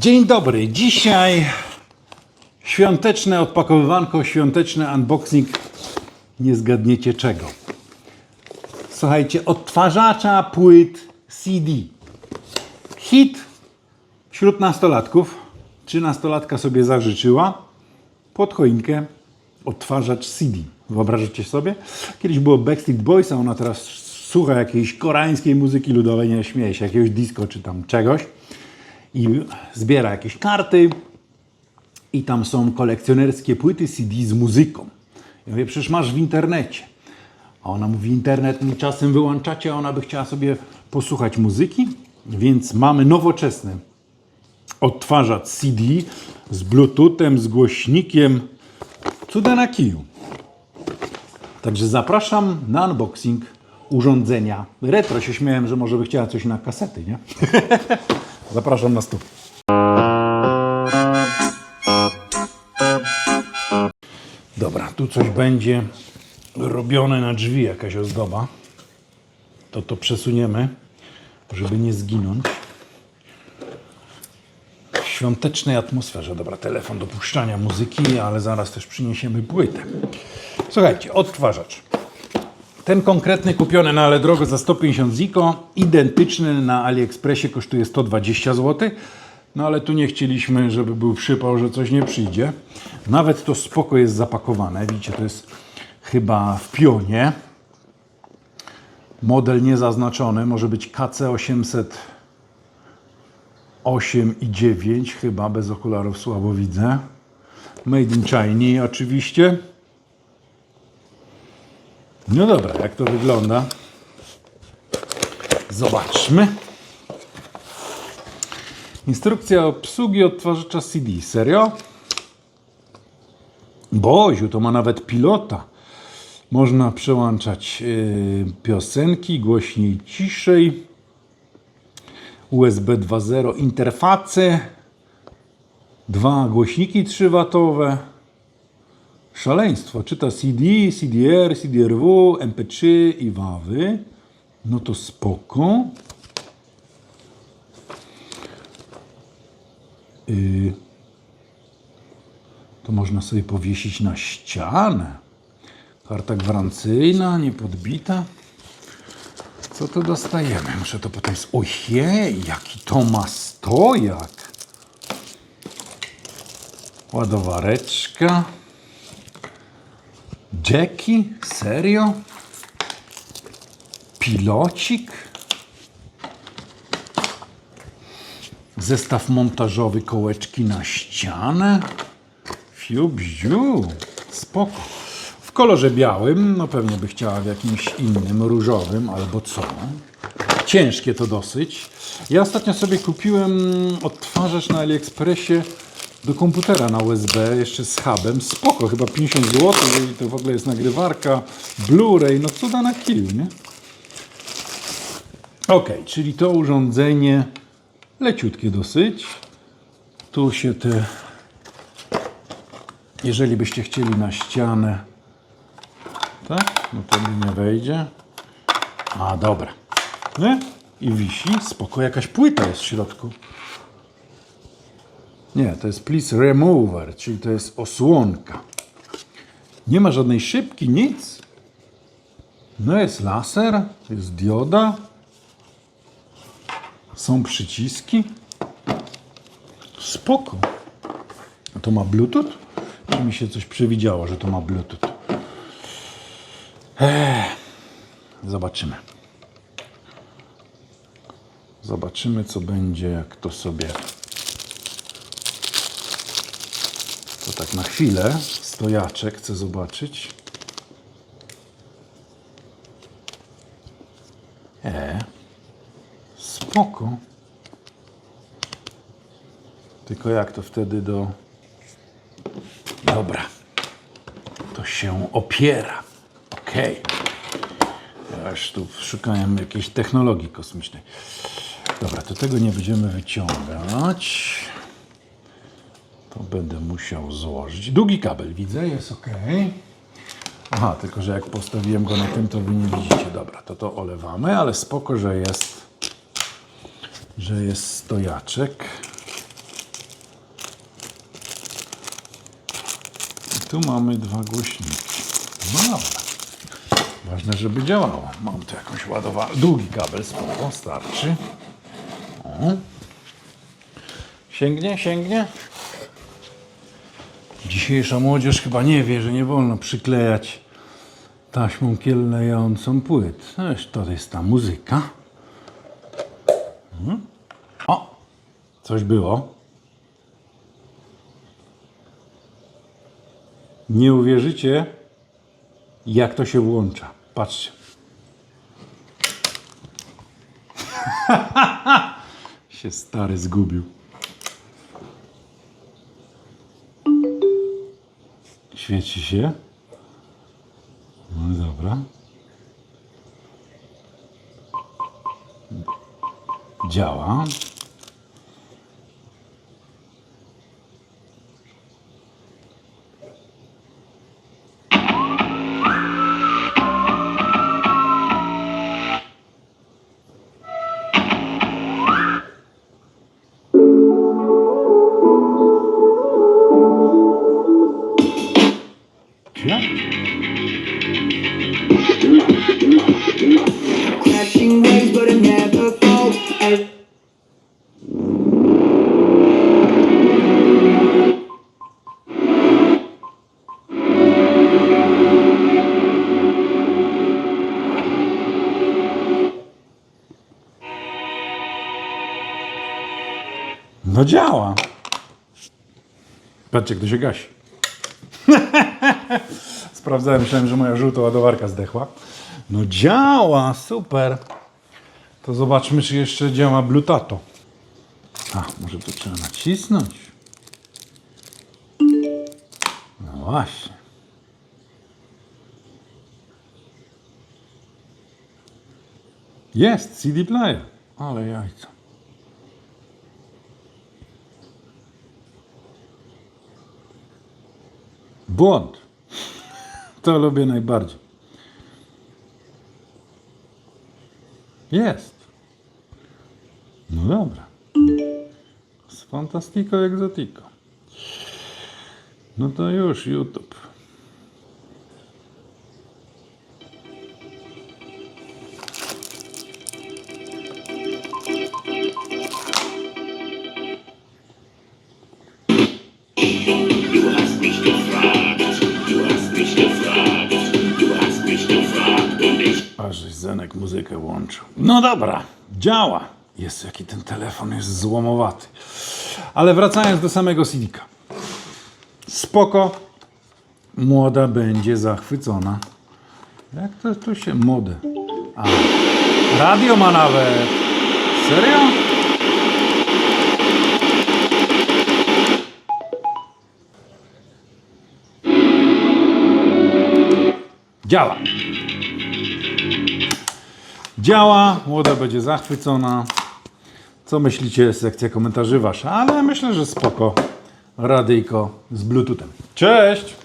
Dzień dobry. Dzisiaj świąteczne odpakowywanko, świąteczny unboxing. Nie zgadniecie czego. Słuchajcie, odtwarzacza płyt CD. Hit wśród nastolatków. Trzynastolatka sobie zażyczyła pod choinkę odtwarzacz CD. Wyobrażacie sobie? Kiedyś było Backstreet Boys, a ona teraz słucha jakiejś koreańskiej muzyki ludowej, nie śmieje się, jakiegoś disco czy tam czegoś i zbiera jakieś karty i tam są kolekcjonerskie płyty CD z muzyką. Ja mówię, przecież masz w internecie. A ona mówi, internet mi czasem wyłączacie, a ona by chciała sobie posłuchać muzyki, więc mamy nowoczesny odtwarzacz CD z bluetoothem, z głośnikiem. Cuda na kiju. Także zapraszam na unboxing urządzenia retro. Się śmiałem, że może by chciała coś na kasety, nie? zapraszam na stół. Dobra, tu coś będzie robione na drzwi, jakaś ozdoba. To to przesuniemy, żeby nie zginąć. W świątecznej atmosferze. Dobra, telefon do puszczania muzyki, ale zaraz też przyniesiemy płytę. Słuchajcie, odtwarzacz. Ten konkretny kupiony na ale drogo za 150 ziko, identyczny na AliExpressie kosztuje 120 zł. No ale tu nie chcieliśmy, żeby był przypał, że coś nie przyjdzie. Nawet to spoko jest zapakowane. Widzicie, to jest chyba w pionie. Model niezaznaczony, może być KC800 8 i 9 chyba, bez okularów słabo widzę. Made in China oczywiście. No dobra, jak to wygląda? Zobaczmy. Instrukcja obsługi odtwarzacza CD. Serio? Boziu, to ma nawet pilota. Można przełączać yy, piosenki głośniej, ciszej. USB 2.0 interfacy. Dwa głośniki 3W. Szaleństwo. Czyta CD, CDR, CDRW, MP3 i WAVy. No to spoko. Y, to można sobie powiesić na ścianę. Karta gwarancyjna, niepodbita. Co to dostajemy? Muszę to potem... Ojej, jaki to ma stojak. Ładowareczka. Jackie? Serio? Pilocik? Zestaw montażowy kołeczki na ścianę. Fiu, bziu. Spoko. W kolorze białym, no pewnie by chciała w jakimś innym, różowym albo co. Ciężkie to dosyć. Ja ostatnio sobie kupiłem odtwarzacz na AliExpressie do komputera na USB, jeszcze z hubem. Spoko, chyba 50 zł i to w ogóle jest nagrywarka, Blu-ray, no cuda na kiju, nie? Ok, czyli to urządzenie leciutkie dosyć. Tu się te, jeżeli byście chcieli na ścianę, tak? No to mi nie wejdzie. A, dobra. Nie? I wisi. Spoko, jakaś płyta jest w środku. Nie, to jest please remover, czyli to jest osłonka. Nie ma żadnej szybki, nic. No jest laser, jest dioda. Są przyciski. Spoko. A to ma Bluetooth? Czy mi się coś przewidziało, że to ma Bluetooth? Zobaczymy. Zobaczymy, co będzie, jak to sobie. To tak na chwilę. Stojaczek chcę zobaczyć. E. Spoko. Tylko jak to wtedy do. Dobra. To się opiera. Okej. Ja już tu szukałem jakiejś technologii kosmicznej. Dobra, to tego nie będziemy wyciągać. To będę musiał złożyć. Długi kabel widzę, jest ok. Aha, tylko że jak postawiłem go na tym, to wy nie widzicie. Dobra, to to olewamy, ale spoko, że jest, że jest stojaczek. I tu mamy dwa głośniki. No dobra. Ważne, żeby działało. Mam tu jakąś ładowarkę. Długi kabel, spoko, starczy. O. Sięgnie, sięgnie. Dzisiejsza młodzież chyba nie wie, że nie wolno przyklejać taśmą kielnejącą płyt. Też to jest ta muzyka. Mhm. O! Coś było. Nie uwierzycie, jak to się włącza. Patrzcie. się stary zgubił. Świeci się. No dobra. Działa. No działa. Patrzcie, kto się gasi. Sprawdzałem, myślałem, że moja żółta ładowarka zdechła. No działa, super. To zobaczmy, czy jeszcze działa Bluetato. A, może to trzeba nacisnąć. No właśnie. Jest, CD player. Ale jajca. Błąd. To lubię najbardziej. Jest. No dobra. Z Fantastico Exotico. No to już YouTube. Aż Zenek muzykę włączył. No dobra, działa. Jest jaki ten telefon jest złomowaty. Ale wracając do samego CD-ka. Spoko. Młoda będzie zachwycona. Jak to tu się młode? A, radio ma nawet. Serio? Działa. Działa, młoda będzie zachwycona. Co myślicie? Sekcja komentarzy wasza, ale myślę, że spoko. Radyjko z Bluetoothem. Cześć!